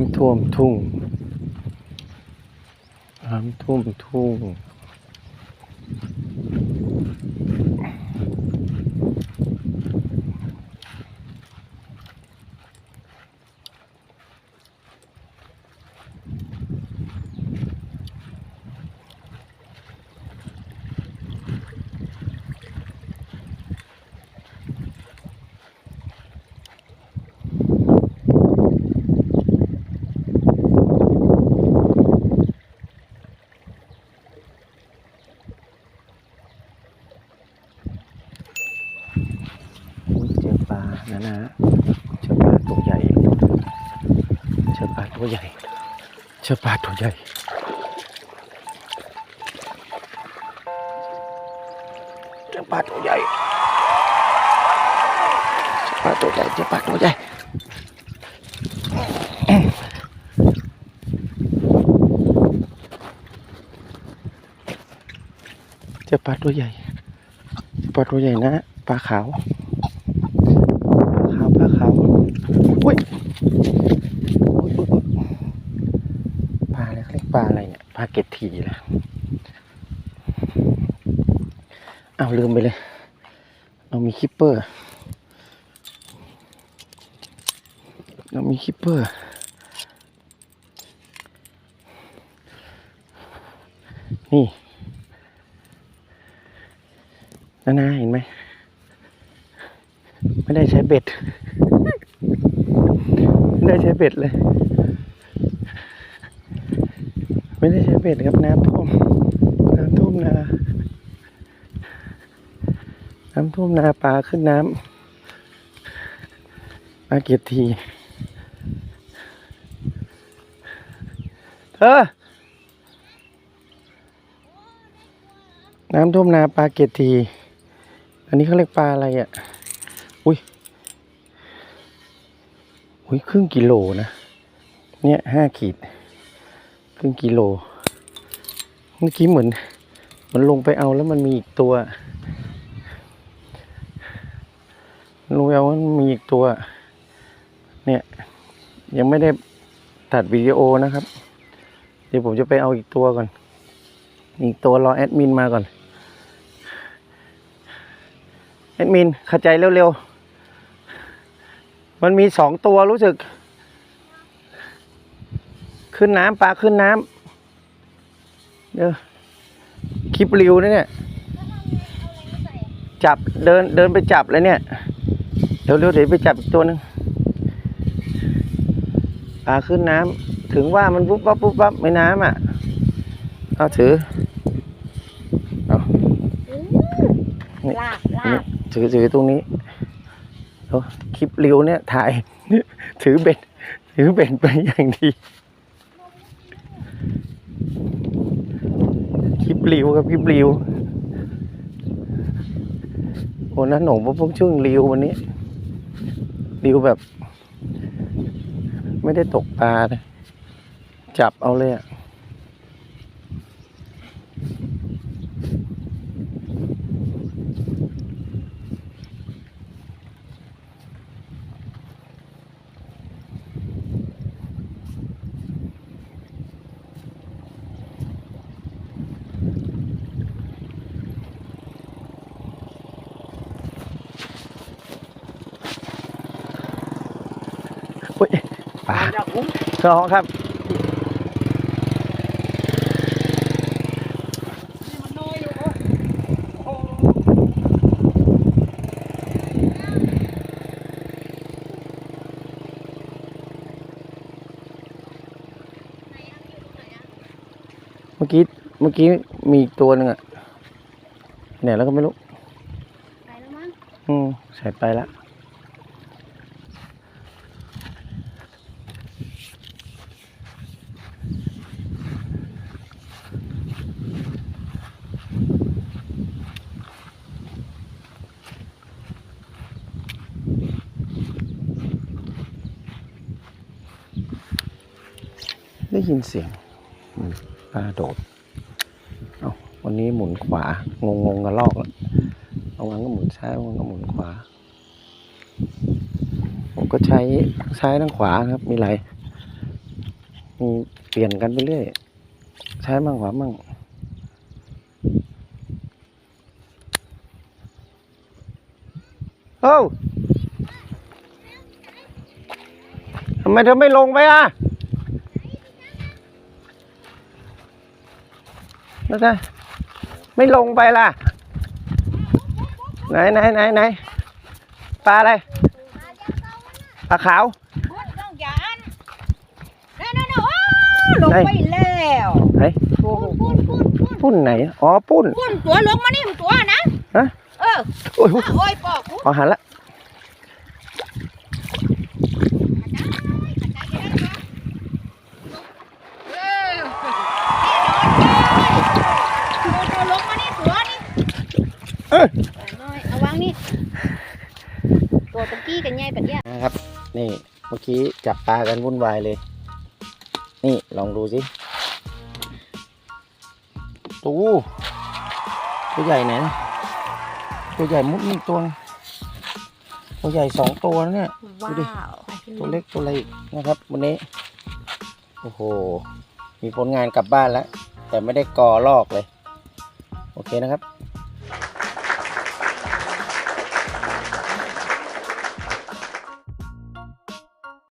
ำท่วมทุ่ง น้ำท่วมทุ่ง เจอปลานะนะเจอปลาตัวใหญ่เจอปลาตัวใหญ่เจอปลาตัวใหญ่เจอปลาตัวใหญ่เจอปลาตัวใหญ่เจอปลาตัวใหญ่เจอปลาตัวใหญ่ปลาตัวใหญ่นะ ปลาขาวขาวปลาขาวอุ้ยปลาอะไรเรียกปลาอะไรเนี่ยปลาเกตทีแหละเอาลืมไปเลย เรามีคิปเปอร์ เรามีคิปเปอร์นี่นานาเห็นไหม ไม่ได้ใช้เบ็ด ไม่ได้ใช้เบ็ดเลย ไม่ได้ใช้เบ็ดครับน้ำท่วม น้ำท่วมนา น้ำท่วมนาปลาขึ้นน้ำปลาเกียรติที เธอ น้ำท่วมนาปลาเกียรติที อันนี้เขาเรียกปลาอะไรอะ อุ้ย อุ้ยครึ่งกิโลนะ เนี่ยห้าขีด ครึ่งกิโล เมื่อกี้เหมือน มันลงไปเอาแล้วมันมีอีกตัวลงไปเอาแล้วมันมีอีกตัว เนี่ย ยังไม่ได้ตัดวิดีโอนะครับ เดี๋ยวผมจะไปเอาอีกตัวก่อน อีกตัวรอแอดมินมาก่อนแอดมินเข้าใจเร็วๆ มันมีสองตัวรู้สึก ขึ้นน้ำปลาขึ้นน้ำเดี๋ยวคลิปริวนะเนี่ย จับเดินเดินไปจับเลยเนี่ย เดี๋ยวเร็วเดี๋ยวไปจับอีกตัวหนึงปลาขึ้นน้ำถึงว่ามันปุ๊บปั๊บปุ๊บปั๊บไม่น้ำอะ เอาถือนี่ลาบลานี่บถือถือตรงนี้ โอ้คลิปเร็วเนี่ยถ่าย ถือเบ็ดถือเบ็ดไปอย่างดี คลิปเร็วครับคลิปเร็วโอ้นั้นหนงพวกช่วงเร็ววันนี้เร็วแบบ ไม่ได้ตกปลาจับเอาเลยอะ อุ้ยปลา จากคุ้ม สองครับนี่มันน้อยอยู่เหรอโอ้โหเมื่อกี้เมื่อกี้มีอีกตัวหนึ่งอะเนี่ยแล้วก็ไม่รู้ ไปแล้วมั้งอืมใส่ไปละ ได้ยินเสียงปลาโดด เอาวันนี้หมุนขวา งงงกันลอกแล้วบางวันก็หมุนซ้ายบางวันก็หมุนขวา ผมก็ใช้ซ้ายทั้งขวาครับ มีหลายมีเปลี่ยนกันไปเรื่อย ใช้มั่งหวามั่งเอ้ทำไมเธอไม่ลงไปอะ นะจ๊ะไม่ลงไปล่ะ ไหนไหนไหนไหนปลาอะไรปลาขาวพุ่นต้องยานนั่นนั่นโอ้ลงไปแล้วไหนพุ่นพุ่นพุ่นพุ่นปุ้นไหนอ๋อปุ้นพุ่นตัวลงมานี่มันตัวนะฮะเออโอ้ยโอ้ยปอกพุ่นเอาหันละ เออตัวลงมานี่ตัวนี่ เอ้ยน้อยเอาวางนี่ตัวตะกี้กันใหญ่ปัดเนี้ยนะครับ นี่เมื่อกี้จับปลากันวุ่นวายเลย นี่ลองดูสิตูตัวใหญ่ไหนนะตัวใหญ่มุดนี่ตัวตัวใหญ่สองตัวนะเนี่ยว้าดูดิวตัวเล็กตัวอะไรอีกนะครับ วันนี้ โอ้โห มีผลงานกลับบ้านแล้ว แต่ไม่ได้กอลอกเลย โอเคนะครับ